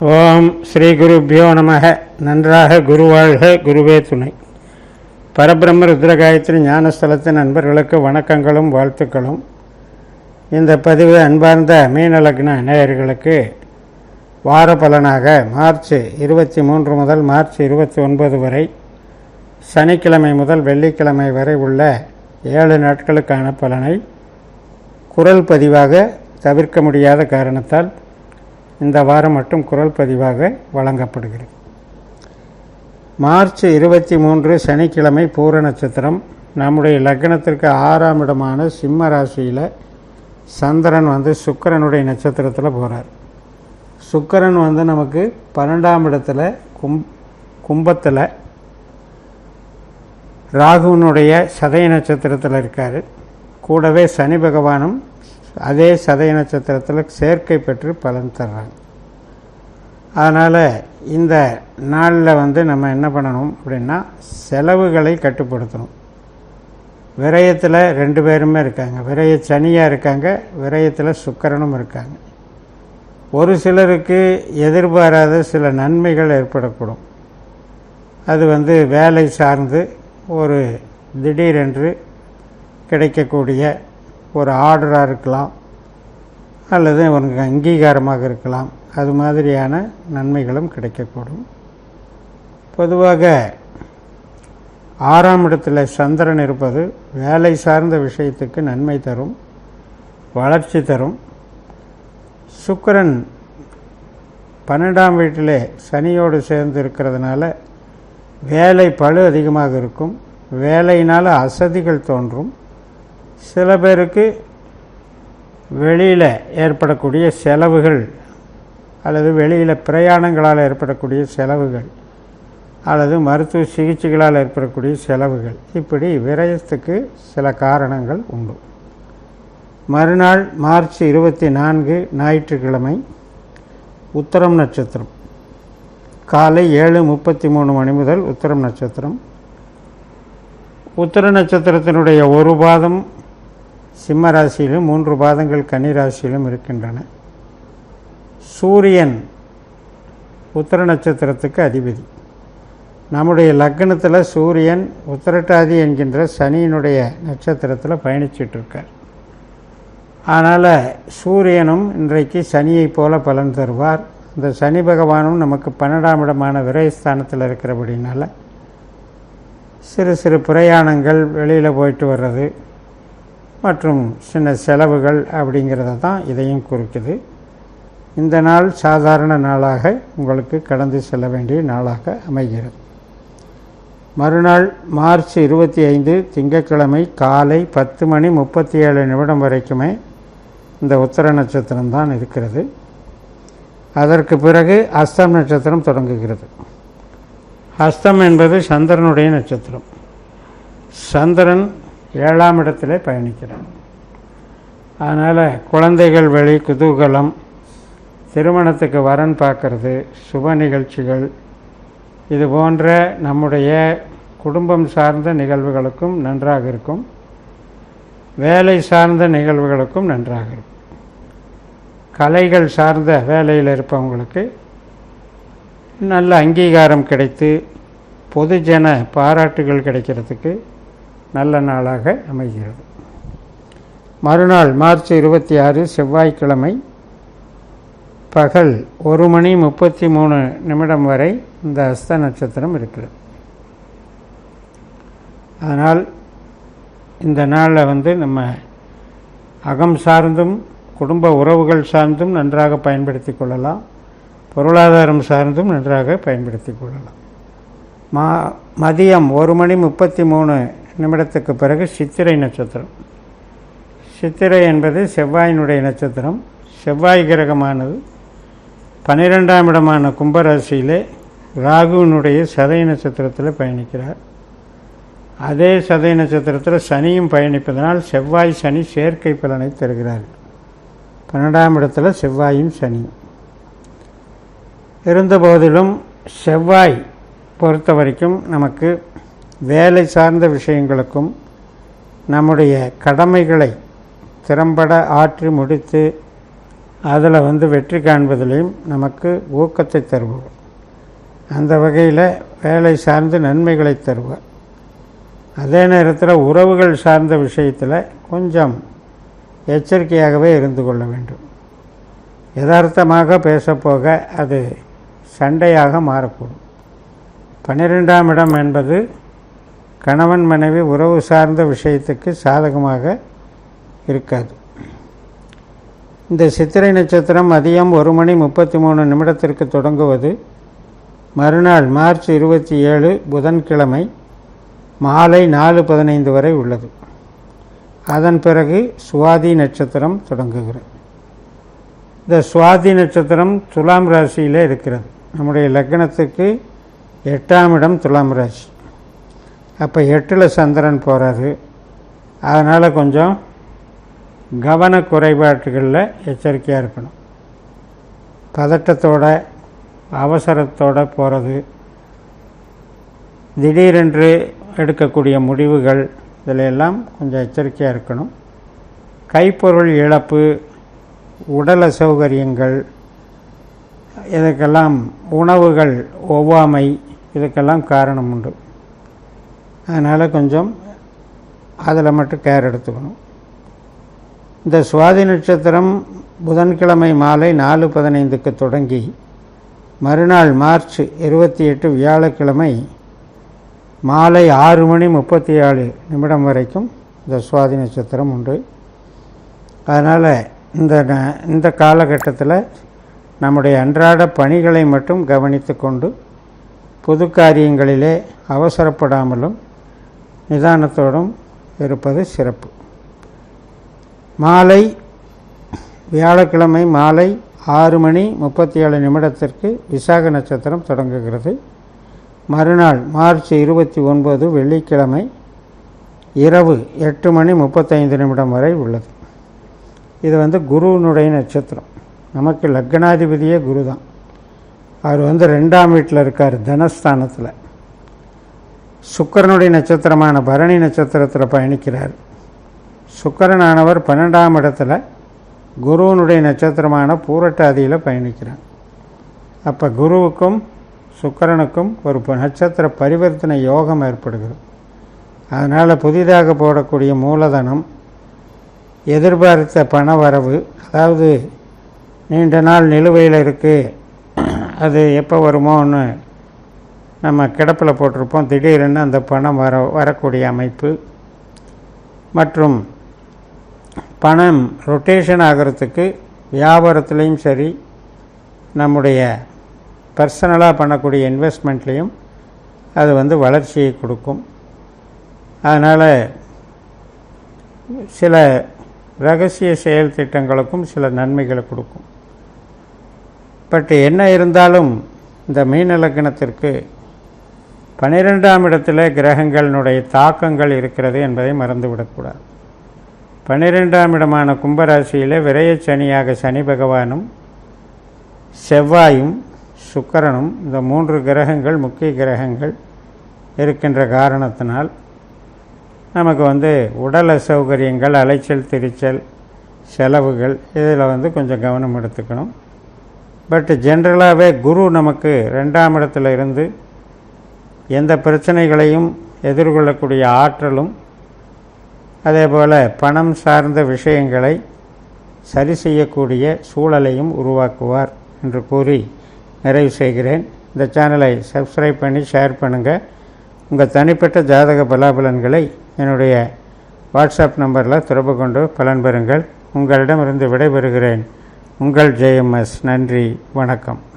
ஓம் ஸ்ரீ குருப்பியோ நமக. நன்றாக குருவாழ்க குருவே துணை. பரபிரம்ம ருத்ரகாயத்ரி ஞானஸ்தலத்தின் நண்பர்களுக்கு வணக்கங்களும் வாழ்த்துக்களும். இந்த பதிவு அன்பார்ந்த மீனலக்ன நேயர்களுக்கு வார பலனாக மார்ச் இருபத்தி மூன்று முதல் மார்ச் இருபத்தி ஒன்பது வரை சனிக்கிழமை முதல் வெள்ளிக்கிழமை வரை உள்ள ஏழு நாட்களுக்கான பலனை குரல் பதிவாக தவிர்க்க முடியாத காரணத்தால் இந்த வாரம் மட்டும் குரல் பதிவாக வழங்கப்படுகிறது. மார்ச் இருபத்தி மூன்று சனிக்கிழமை பூர நட்சத்திரம். நம்முடைய லக்னத்திற்கு ஆறாம் இடமான சிம்ம ராசியில் சந்திரன் வந்து சுக்கிரனுடைய நட்சத்திரத்தில் போகிறார் சுக்கரன் வந்து நமக்கு பன்னெண்டாம் இடத்துல கும் கும்பத்தில் ராகுனுடைய சதய நட்சத்திரத்தில் இருக்கார். கூடவே சனி பகவானும் அதே சதய நட்சத்திரத்தில் சேர்க்கை பெற்று பலன் தர்றாங்க. அதனால் இந்த நாளில் வந்து நம்ம என்ன பண்ணணும் அப்படின்னா செலவுகளை கட்டுப்படுத்தணும். விரயத்தில் ரெண்டு பேருமே இருக்காங்க. விரய சனியாக இருக்காங்க விரயத்தில் சுக்கரனும் இருக்காங்க. ஒரு சிலருக்கு எதிர்பாராத சில நன்மைகள் ஏற்படக்கூடும். அது வந்து வேலை சார்ந்து ஒரு திடீரென்று கிடைக்கக்கூடிய ஒரு ஆர்டராக இருக்கலாம் அல்லது ஒரு அங்கீகாரமாக இருக்கலாம். அது மாதிரியான நன்மைகளும் கிடைக்கக்கூடும். பொதுவாக ஆறாம் இடத்துல சந்திரன் இருப்பது வேலை சார்ந்த விஷயத்துக்கு நன்மை தரும் வளர்ச்சி தரும். சுக்கரன் பன்னெண்டாம் வீட்டிலே சனியோடு சேர்ந்து இருக்கிறதுனால வேலை பழு அதிகமாக இருக்கும். வேலையினால் அசதிகள் தோன்றும். சில பேருக்கு வெளியில் ஏற்படக்கூடிய செலவுகள் அல்லது வெளியில் பிரயாணங்களால் ஏற்படக்கூடிய செலவுகள் அல்லது மருத்துவ சிகிச்சைகளால் ஏற்படக்கூடிய செலவுகள். இப்படி விரயத்துக்கு சில காரணங்கள் உண்டு. மறுநாள் மார்ச் இருபத்தி நான்கு ஞாயிற்றுக்கிழமை உத்தரம் நட்சத்திரம். காலை ஏழு முப்பத்தி மூணு மணி முதல் உத்தரம் நட்சத்திரம். உத்தர நட்சத்திரத்தினுடைய ஒரு பாதம் சிம்ம ராசியிலும் மூன்று பாதங்கள் கன்னி ராசியிலும் இருக்கின்றன. சூரியன் உத்தர நட்சத்திரத்துக்கு அதிபதி. நம்முடைய லக்னத்தில் சூரியன் உத்திரட்டாதி என்கின்ற சனியினுடைய நட்சத்திரத்தில் பயணிச்சிட்ருக்கார் அதனால் சூரியனும் இன்றைக்கு சனியைப் போல பலன் தருவார். இந்த சனி பகவானும் நமக்கு பன்னெண்டாம் இடமான விரயஸ்தானத்தில் இருக்கிறபடினால சிறு சிறு பிரயாணங்கள் வெளியில் போயிட்டு வர்றது மற்றும் சின்ன செலவுகள் அப்படிங்கிறத தான் இதையும் குறிக்குது. இந்த நாள் சாதாரண நாளாக உங்களுக்கு கடந்து செல்ல வேண்டிய நாளாக அமைகிறது. மறுநாள் மார்ச் இருபத்தி ஐந்து திங்கட்கிழமை காலை பத்து மணி முப்பத்தி ஏழு நிமிடம் வரைக்குமே இந்த உத்தர நட்சத்திரம் தான் இருக்கிறது. அதற்கு பிறகு அஸ்தம் நட்சத்திரம் தொடங்குகிறது. அஸ்தம் என்பது சந்திரனுடைய நட்சத்திரம். சந்திரன் ஏழாம் இடத்துல பயணிக்கிறார் அதனால் குழந்தைகள் வழி குதூகலம் திருமணத்துக்கு வரன் பார்க்கறது சுப நிகழ்ச்சிகள் இது போன்ற நம்முடைய குடும்பம் சார்ந்த நிகழ்வுகளுக்கும் நன்றாக இருக்கும். வேலை சார்ந்த நிகழ்வுகளுக்கும் நன்றாக இருக்கும். கலைகள் சார்ந்த வேலையில் இருப்பவங்களுக்கு நல்ல அங்கீகாரம் கிடைத்து பொதுஜன பாராட்டுகள் கிடைக்கிறதுக்கு நல்ல நாளாக அமைகிறது. மறுநாள் மார்ச் இருபத்தி ஆறு செவ்வாய்க்கிழமை பகல் ஒரு மணி முப்பத்தி மூணு நிமிடம் வரை இந்த அஸ்த நட்சத்திரம் இருக்கிறது. அதனால் இந்த நாளில் வந்து நம்ம அகம் சார்ந்தும் குடும்ப உறவுகள் சார்ந்தும் நன்றாக பயன்படுத்தி கொள்ளலாம். பொருளாதாரம் சார்ந்தும் நன்றாக பயன்படுத்தி கொள்ளலாம். மா மதியம் ஒரு மணி முப்பத்தி மூணு நிமிடத்துக்கு பிறகு சித்திரை நட்சத்திரம். சித்திரை என்பது செவ்வாயினுடைய நட்சத்திரம். செவ்வாய் கிரகமானது. பன்னிரெண்டாம் இடமான கும்பராசியிலே ராகுவினுடைய சதய நட்சத்திரத்தில் பயணிக்கிறார். அதே சதய நட்சத்திரத்தில் சனியும் பயணிப்பதனால் செவ்வாய் சனி சேர்க்கை பலனை தருகிறார்கள் பன்னெண்டாம் இடத்துல செவ்வாயும் சனியும். இருந்தபோதிலும் செவ்வாய் பொறுத்த வரைக்கும் நமக்கு வேலை சார்ந்த விஷயங்களுக்கும் நம்முடைய கடமைகளை திறம்பட ஆற்றி முடித்து அதில் வந்து வெற்றி காண்பதிலையும் நமக்கு ஊக்கத்தை தருவோம் அந்த வகையில் வேலை சார்ந்து நன்மைகளை தருவார். அதே நேரத்தில் உறவுகள் சார்ந்த விஷயத்தில் கொஞ்சம் எச்சரிக்கையாகவே இருந்து கொள்ள வேண்டும். யதார்த்தமாக பேசப்போக அது சண்டையாக மாறக்கூடும். பன்னிரெண்டாம் இடம் என்பது கணவன் மனைவி உறவு சார்ந்த விஷயத்துக்கு சாதகமாக இருக்காது. இந்த சித்திரை நட்சத்திரம் மதியம் ஒரு மணி முப்பத்தி மூணு நிமிடத்திற்கு தொடங்குவது. மறுநாள் மார்ச் இருபத்தி ஏழு புதன்கிழமை மாலை நாலு பதினைந்து வரை உள்ளது. அதன் பிறகு சுவாதி நட்சத்திரம் தொடங்குகிறது. இந்த சுவாதி நட்சத்திரம் துலாம் ராசியிலே இருக்கிறது. நம்முடைய லக்னத்துக்கு எட்டாம் இடம் துலாம் ராசி. அப்போ எட்டில் சந்திரன் போகிறாரு அதனால் கொஞ்சம் கவன குறைபாட்டுகளில் எச்சரிக்கையாக இருக்கணும். பதட்டத்தோட அவசரத்தோட போகிறது திடீரென்று எடுக்கக்கூடிய முடிவுகள் இதில் எல்லாம் கொஞ்சம் எச்சரிக்கையாக இருக்கணும். கைப்பொருள் இழப்பு உடல் அசௌகரியங்கள் இதுக்கெல்லாம் உணவுகள் ஒவ்வாமை இதுக்கெல்லாம் காரணம் உண்டு. அதனால் கொஞ்சம் அதில் மட்டும் கேர் எடுத்துக்கணும். இந்த சுவாதி நட்சத்திரம் புதன்கிழமை மாலை நாலு பதினைந்துக்கு தொடங்கி மறுநாள் மார்ச் இருபத்தி எட்டு வியாழக்கிழமை மாலை ஆறு மணி முப்பத்தி ஏழு நிமிடம் வரைக்கும் இந்த சுவாதி நட்சத்திரம் உண்டு. அதனால் இந்த ந- இந்த காலகட்டத்தில் நம்முடைய அன்றாட பணிகளை மட்டும் கவனித்து கொண்டு பொது காரியங்களிலே அவசரப்படாமலும் நிதானத்தோடும் இருப்பது சிறப்பு. மாலை வியாழக்கிழமை மாலை ஆறு மணி முப்பத்தி ஏழு நிமிடத்திற்கு விசாக நட்சத்திரம் தொடங்குகிறது. மறுநாள் மார்ச் இருபத்தி ஒன்பது வெள்ளிக்கிழமை இரவு எட்டு மணி முப்பத்தைந்து நிமிடம் வரை உள்ளது. இது வந்து குருவினுடைய நட்சத்திரம். நமக்கு லக்னாதிபதியே குரு தான் அவர் வந்து ரெண்டாம் வீட்டில் இருக்கார் தனஸ்தானத்தில். சுக்கரனுடைய நட்சத்திரமான பரணி நட்சத்திரத்தில் பயணிக்கிறார். சுக்கரனானவர் பன்னெண்டாம் இடத்துல குருவனுடைய நட்சத்திரமான பூரட்டாதியில் பயணிக்கிறார். அப்போ குருவுக்கும் சுக்கரனுக்கும் ஒரு ப- நட்சத்திர பரிவர்த்தனை யோகம் ஏற்படுகிறது. அதனால் புதிதாக போடக்கூடிய மூலதனம் எதிர்பார்த்த பண வரவு அதாவது நீண்ட நாள் நிலுவையில் இருக்குது அது எப்போ வருமோன்னு நம்ம கிடப்பில் போட்டிருப்போம். திடீரென அந்த பணம் வர வரக்கூடிய அமைப்பு. மற்றும் பணம் ரொட்டேஷன் ஆகிறதுக்கு வியாபாரத்துலேயும் சரி நம்முடைய பர்சனலாக பண்ணக்கூடிய இன்வெஸ்ட்மெண்ட்லேயும் அது வந்து வளர்ச்சியை கொடுக்கும். அதனால் சில ரகசிய செயல் திட்டங்களுக்கும் சில நன்மைகளை கொடுக்கும். பட் என்ன இருந்தாலும் இந்த மீனலக்கணத்திற்கு பன்னிரெண்டாம் இடத்துல கிரகங்களினுடைய தாக்கங்கள் இருக்கிறது என்பதை மறந்துவிடக்கூடாது. பன்னிரெண்டாம் இடமான கும்பராசியில் விரயச் சனியாக சனி பகவானும் செவ்வாயும் சுக்கரனும் இந்த மூன்று கிரகங்கள் முக்கிய கிரகங்கள் இருக்கின்ற காரணத்தினால் நமக்கு வந்து உடல் அசௌகரியங்கள் அலைச்சல் திரிச்சல் செலவுகள் இதில் வந்து கொஞ்சம் கவனம் எடுத்துக்கணும். பட் ஜென்ரலாகவே குரு நமக்கு ரெண்டாம் இடத்துல இருந்து எந்த பிரச்சனைகளையும் எதிர்கொள்ளக்கூடிய ஆற்றலும் அதே போல் பணம் சார்ந்த விஷயங்களை சரி செய்யக்கூடிய சூழலையும் உருவாக்குவார் என்று கூறி நிறைவு செய்கிறேன். இந்த சேனலை சப்ஸ்கிரைப் பண்ணி ஷேர் பண்ணுங்கள் உங்கள் தனிப்பட்ட ஜாதக பலாபலன்களை என்னுடைய வாட்ஸ்அப் நம்பரில் தொடர்பு கொண்டு பலன் பெறுங்கள். உங்களிடமிருந்து விடைபெறுகிறேன். உங்கள் ஜேஎம்எஸ் நன்றி. வணக்கம்.